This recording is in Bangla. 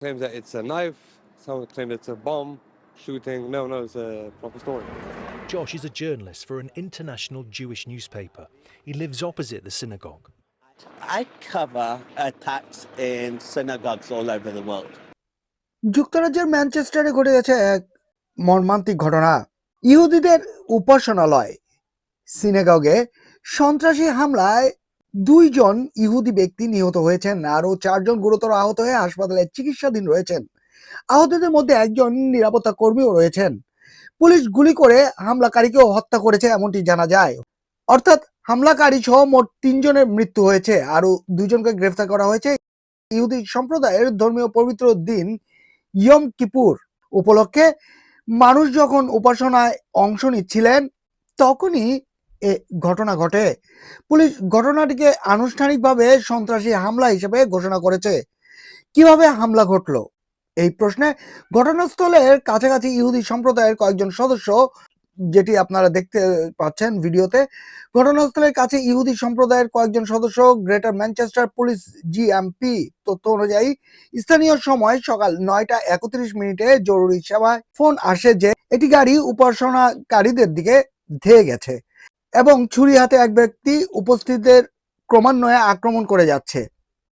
claims that it's a knife. Someone claimed it's a bomb shooting. No, no, it's a proper story. Josh is a journalist for an international Jewish newspaper. He lives opposite the synagogue. I cover attacks in synagogues all over the world. যুক্তরাজ্যের ম্যানচেস্টারে ঘটে গেছে এক মর্মান্তিক ঘটনা ইহুদিদের উপাসনালয় সিনেগগে সন্ত্রাসী হামলায় দুইজন ইহুদি ব্যক্তি নিহত হয়েছেন আরও চারজন গুরুতর আহত হয়ে হাসপাতালে চিকিৎসাধীন রয়েছেন। আহতদের মধ্যে একজন নিরাপত্তা কর্মীও রয়েছেন। পুলিশ গুলি করে হামলাকারীকেও হত্যা করেছে এমনটি জানা যায়। অর্থাৎ হামলাকারী সহ মোট তিনজনের মৃত্যু হয়েছে আরও দুজনকে গ্রেফতার করা হয়েছে। ইহুদি সম্প্রদায়ের ধর্মীয় পবিত্র দিন ইয়ম কিপুর উপলক্ষে মানুষ যখন উপাসনায় অংশ নিচ্ছিলেন, তখনই ঘটনা ঘটে। পুলিশ ঘটনাটিকে আনুষ্ঠানিকভাবে সন্ত্রাসী হামলা হিসেবে ঘোষণা করেছে। কীভাবে হামলা ঘটলো? এই প্রশ্নে ঘটনাস্থলের কাছাকাছি ইহুদি সম্প্রদায়ের কয়েকজন সদস্য, যেটি আপনারা দেখতে পাচ্ছেন ভিডিওতে, ঘটনাস্থলের কাছে ইহুদি সম্প্রদায়ের কয়েকজন সদস্য, গ্রেটার ম্যানচেস্টার পুলিশ জিএমপি তথ্য অনুযায়ী স্থানীয় সময় সকাল নয়টা একত্রিশ মিনিটে জরুরি সেবায় ফোন আসে যে, এটি গাড়ি উপাসনাকারীদের দিকে ধেয়ে গেছে। এবং ছুরি হাতে এক ব্যক্তি উপস্থিতদের ক্রমান্বয়ে আক্রমণ করে যাচ্ছে।